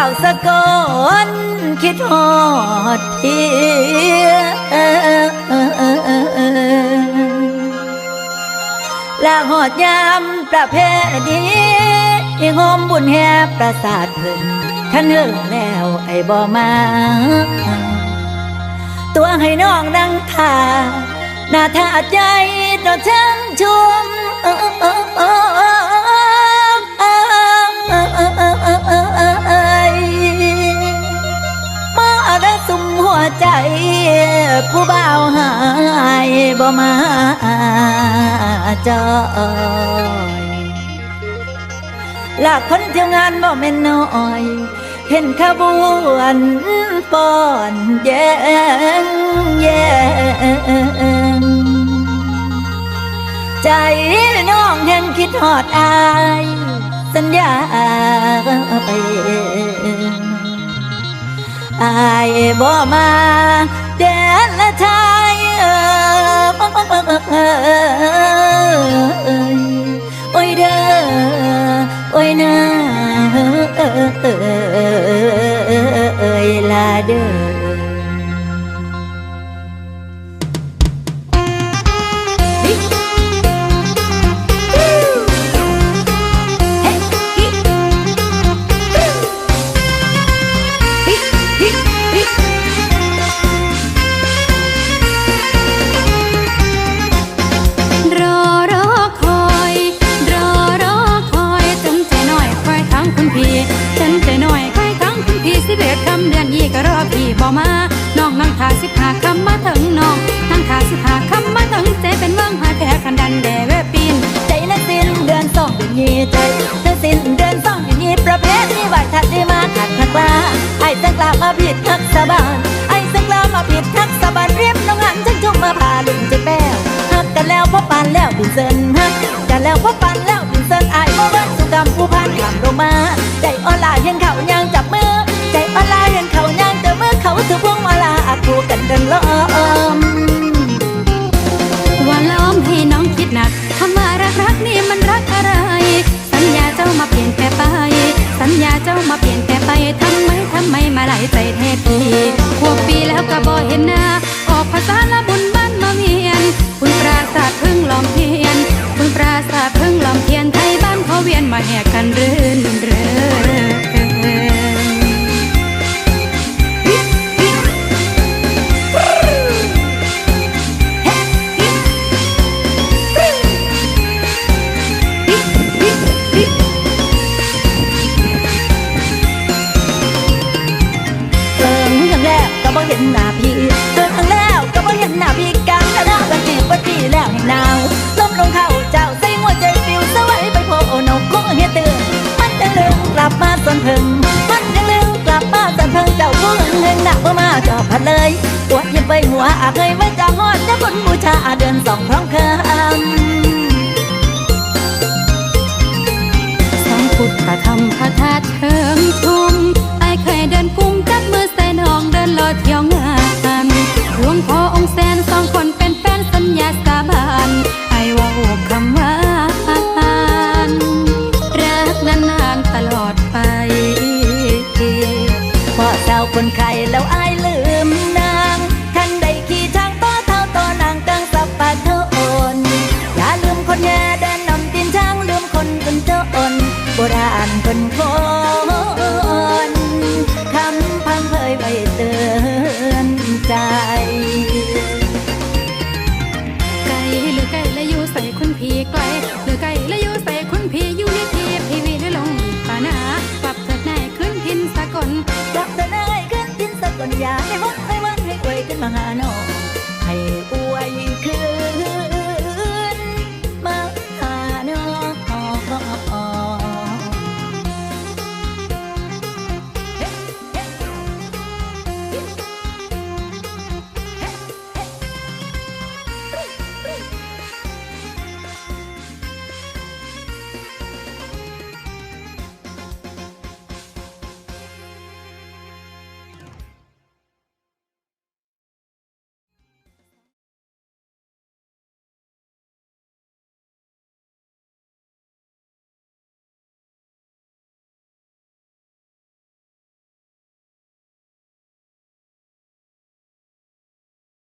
าวสะกอนคิดฮอดเพียและหอดยามประเพณีหอมบุญแห่ประสาทเพิ่นขันเฮิงแล้วไอ้บ่มา ตัวให้น้องนั่งท่าหน้าท่าใจต่อช่างชม ใจผู้บ่าวหายบ่มาจอยลากคนเที่ยวงานบ่แม่นน้อย เห็นขบวนป้อนแยงแยงใจน้องแห่งคิดหอดอาย สัญญาไป อายบ่มาแดนละทายเอยโอ้ยเด้อโอ้ยนาเอ้ยลาเด้อามลงมา ใจออนไลน์เห็นเขายังจับมือ ใจออนไลน์เห็นเขายังจับมือเขาถือพวงมาลาคู่กันเดินล้อมว่าล้อมให้น้องคิดหนักคำว่ารักรักนี่มันรักอะไร สัญญาเจ้ามาเปลี่ยนแปลไป สัญญาเจ้ามาเปลี่ยนแปลไปทำไมทำไมมาไหลใจเทพีหกปีแล้วก็บ่เห็นหน้าออกภาษาละ นหน้าพี่เติมอย่างแล้วก็บ่เห็นหน้าพี่กลางกระกันจีบบ่จีแล้วให้หนาวล้มลงเข้าเจ้าใส่หัวใจฟิวสวัยไปโผล่นกคงเฮียเตือนมันจะลืมกลับมาสนเพิ่งมันจะลืมกลับมาสนเพิ่งเจ้าผู้งเฮงหนักบ่มาจอบพัดเลยปวดยิ้มไปหัวอาเคยไว้จะหอดจะบุญบูชาเดือนสองพร้อม คนไข้แล้วอายลืมนางทันได้ขี่ทางต่อเท้าต่อนางกลางสับปะเธอโอนอย่าลืมคนแย่เดินนำตีนช้างลืมคนคนเจ้าอ่อนโบราณคนคนคำพังเพยไว้เตือนใจไกลหรือไกลและอยู่ใส่คุณพี่ไกลหรือไก